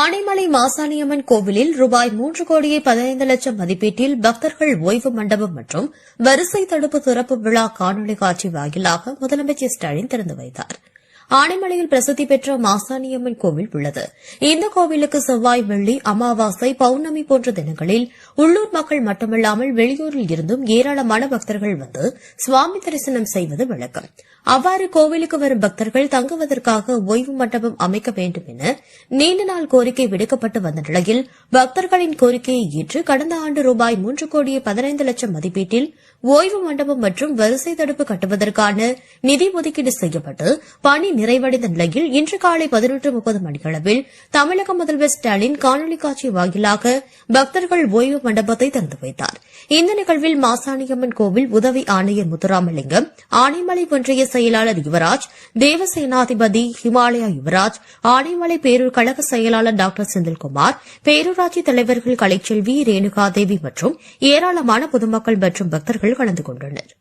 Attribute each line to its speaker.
Speaker 1: ஆனைமலை மாசாணியம்மன் கோவிலில் ரூபாய் மூன்று கோடியே பதினைந்து லட்சம் மதிப்பீட்டில் பக்தர்கள் ஓய்வு மண்டபம் மற்றும் வரிசை தடுப்பு திறப்பு விழா காணொலி காட்சி வாயிலாக முதலமைச்சர் ஸ்டாலின் திறந்து வைத்தார். ஆனைமலையில் பிரசித்தி பெற்ற மாசாணியம்மன் கோவில் உள்ளது. இந்த கோவிலுக்கு செவ்வாய் வெள்ளி அமாவாசை பௌர்ணமி போன்ற தினங்களில் உள்ளூர் மக்கள் மட்டுமல்லாமல் வெளியூரில் இருந்தும் ஏராளமான பக்தர்கள் வந்து சுவாமி தரிசனம் செய்வது வழக்கம். அவ்வாறு கோவிலுக்கு வரும் பக்தர்கள் தங்குவதற்காக ஓய்வு மண்டபம் அமைக்க வேண்டும் என நீண்ட நாள் கோரிக்கை விடுக்கப்பட்டு வந்த நிலையில் பக்தர்களின் கோரிக்கையை ஏற்று கடந்த ஆண்டு ரூபாய் மூன்று கோடியே பதினைந்து லட்சம் மதிப்பீட்டில் ஓய்வு மண்டபம் மற்றும் வரிசை தடுப்பு கட்டுவதற்கான நிதி ஒதுக்கீடு செய்யப்பட்டு பணி நிறைவடைந்த நிலையில் இன்று காலை பதினொன்று முப்பது மணியளவில் தமிழக முதல்வர் ஸ்டாலின் காணொலி காட்சி வாயிலாக பக்தர்கள் ஓய்வு மண்டபத்தை திறந்து வைத்தார். இந்த நிகழ்வில் மாசாணியம்மன் கோவில் உதவி ஆணையர் முத்துராமலிங்கம் ஆனைமலை ஒன்றிய செயலாளர் யுவராஜ் தேவசேனாதிபதி ஹிமாலயா யுவராஜ் ஆனைமலை பேரூர் கழக செயலாளர் டாக்டர் செந்தில்குமார் பேரூராட்சி தலைவர்கள் கலைச்செல்வி ரேணுகாதேவி மற்றும் ஏராளமான பொதுமக்கள் மற்றும் பக்தர்கள் கலந்து கொண்டனர்.